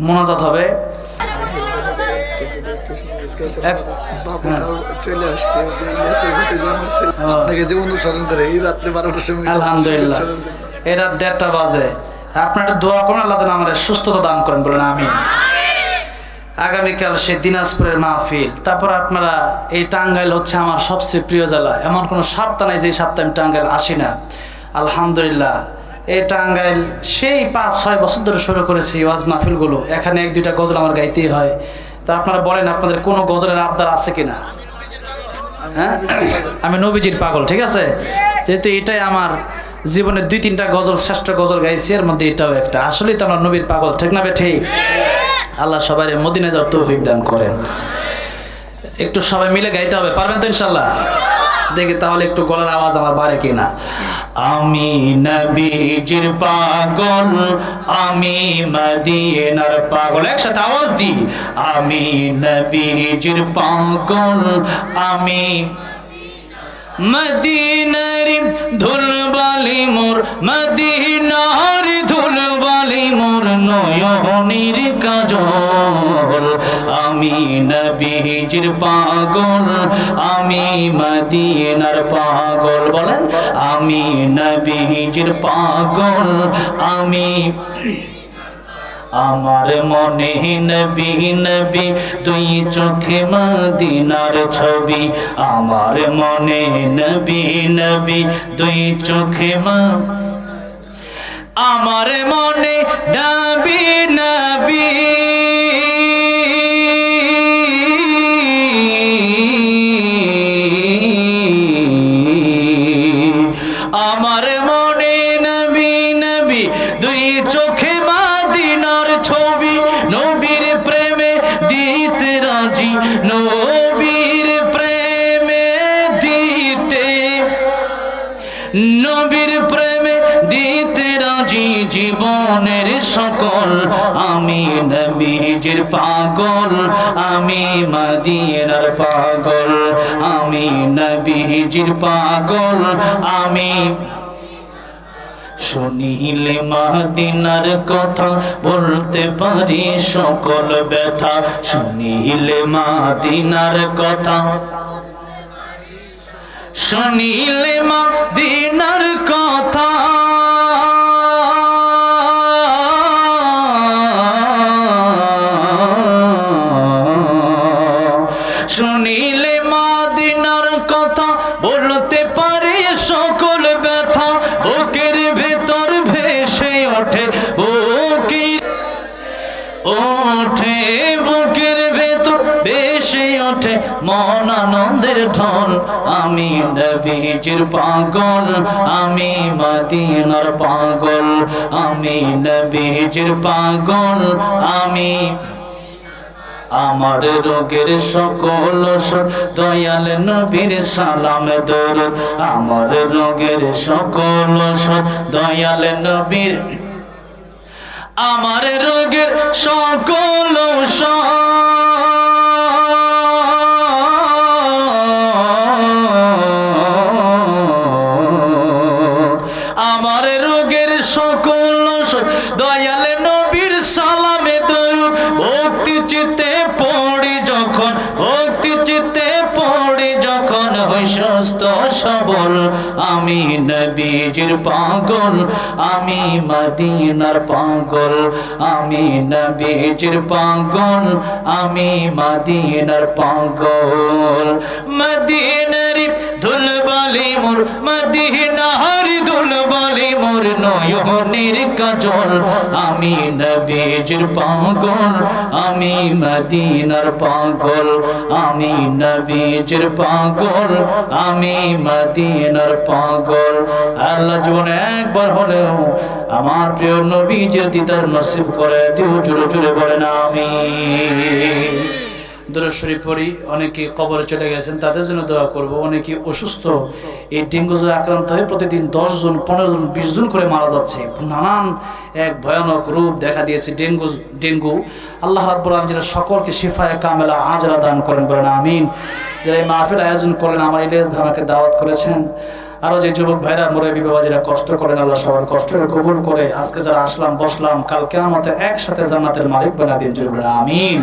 মোনাজাত হবে। হ্যাঁ। আলহামদুলিল্লাহ। এই রাত দেড়টা বাজে। আপনারা দোয়া করুন আল্লাহ যেন আমাদের সুস্থতা দান করেন বলেন আমি আগামীকাল সে দিনাজপুরের মাহফিল। তারপর আপনারা এই টাঙ্গাইল হচ্ছে আমার সবচেয়ে প্রিয় জেলা। এমন কোনো সপ্তাহ নাই যে সপ্তাহে আমি টাঙ্গাইল আসি না। আলহামদুলিল্লাহ। এই টাঙ্গাইল, সেই পাঁচ, ছয় বছর ধরে শুরু করেছি ওয়াজ মাহফিলগুলো। এখানে এক, দুইটা গজল আমার গাইতেই হয়। তা আপনারা বলেন, আপনাদের কোনো গজলের আবদার আছে কিনা? হ্যাঁ? আমি নবীজির পাগল, ঠিক আছে? যেহেতু এটাই আমার জীবনের দুই, তিনটা গজল, শ্রেষ্ঠ গজল গাইছি, এর মধ্যে এটাও একটা। আসলেই তো আমরা নবীর পাগল, ঠিক না ঠিক? আল্লাহ সবাই মদিনে যাওয়ার তৌফিক দান করেন। একটু সবাই মিলে গাইতে হবে, পারবেন তো ইনশাল্লাহ? দেখি তাহলে একটু গলার আওয়াজ আমার বাড়ে কিনা। আমি নবীজির পাগল, আমি মদিনার পাগল। একসাথে আওয়াজ দি আমি নবীজির পাগল, আমি মদিনারি ধুলবালি মোর, মদিনার ধুলবালি মোর নয়নির কাজল। আমি নবীজির পাগল, আমি মদিনার পাগল। বলেন আমি নবীজির পাগল, আমি আমার মনে নবী নবী তুই চোখে মদিনার ছবি। আমার মনে নবী নবী তুই চোখে মা আমার মনে নবী নবী নবীর প্রেমে দিতে রাজি জীবনের সকল। আমি নবীজির পাগল, আমি মদিনার পাগল, আমি নবীজির পাগল, আমি শুনিলে মাদিনার কথা বলতে পারি সকল ব্যথা। শুনিলে মাদিনার কথা শুনিলে মা দিনার কথা। শুনিলে ওঠে মন আনন্দের ঢল। আমি নবীজির পাগল, আমি মদিনার পাগল, আমি নবীজির পাগল, আমি আমার রোগের সকল দয়াল নবীর সালাম দরুদ আমার রোগের সকল দয়াল নবীর। আমার রোগের সকল সবল। আমি নবীজির পাগল, আমি মদিনার পাগল। আমি নবীজির পাগল, আমি মদিনার পাগল। মদিনারি ধুলবালি মোর, মদিনার ধুলবালি মোর নয়নের কাজল। আমি নবীজির পাগল, আমি মদিনার পাগল। আমি নবীজির পাগল, আমি মদিনার পাগল। আল্লাহ জীবনে একবার হলেও আমার প্রিয় নবীজির দিদার নসিব করে দিও জুড়ে জুড়ে বলেন আমি দূরশ্বরী পড়ি অনেকে কবরে চলে গেছেন, তাদের জন্য দোয়া করব। অনেকে অসুস্থ। এই ডেঙ্গু জ্বরে আক্রান্ত হয়ে প্রতিদিন দশ জন, পনেরো জন, বিশ জন করে মারা যাচ্ছে। নানান এক ভয়ানক রূপ দেখা দিয়েছে ডেঙ্গু ডেঙ্গু। আল্লাহ রাব্বুল আলম যেটা সকলকে শিফায় কামেলা আজরা দান করেন, বলেন আমিন। যারা এই মাহফিল আয়োজন করলেন, আমার ইলিয়াস আমাকে দাওয়াত করেছেন। আরও যে যুবক ভাইরা, মুরব্বী বাবা যারা কষ্ট করেন, আল্লাহ সবার কষ্টকে কবুল করে। আজকে যারা আসলাম, বসলাম কালকে আমাদের একসাথে জান্নাতের মালিক বানা দিন আমিন।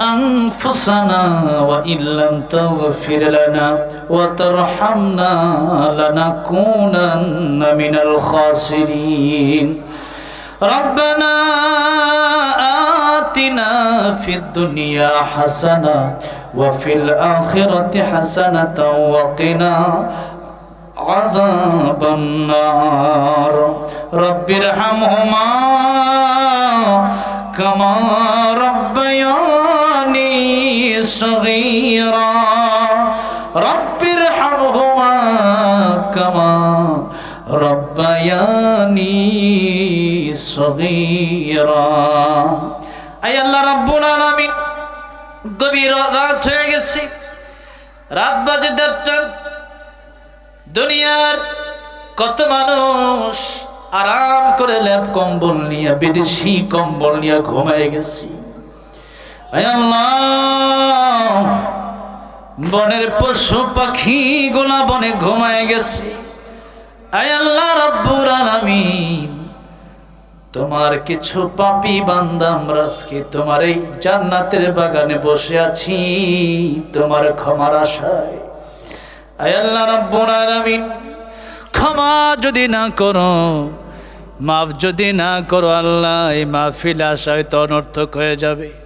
أنفسنا وإن لم تغفر لنا وترحمنا لنكونن من الخاسرين. ربنا آتنا في الدنيا حسنة وفي الآخرة حسنة وقنا عذاب النار. رب ارحمهما كما ربياني صغيرا رب ارحمهما كما ربياني صغيرا আই আল্লাহ রাব্বুল আলামিন গভীর রাত হয়ে গেছে রাত বাজে দেড়টা দুনিয়ার কত মানুষ আরাম করে ল্যাপ কম্বল নিয়ে বিদেশি কম্বল নিয়ে ঘুমায় গেছি আয় আল্লাহ বনের পশু পাখি গোলা বনে ঘুমায় গেছে। আল্লাহ রব্বুর আলামিন। তোমার কিছু পাপি বান্দা আমরা আজকে তোমার এই জান্নাতের বাগানে বসে আছি। তোমার ক্ষমার আশায়। আল্লাহ আলামিন। ক্ষমা যদি না করো, মাফ যদি না করো, আল্লাহ এই মাহফিল আশায় তো অনর্থক হয়ে যাবে।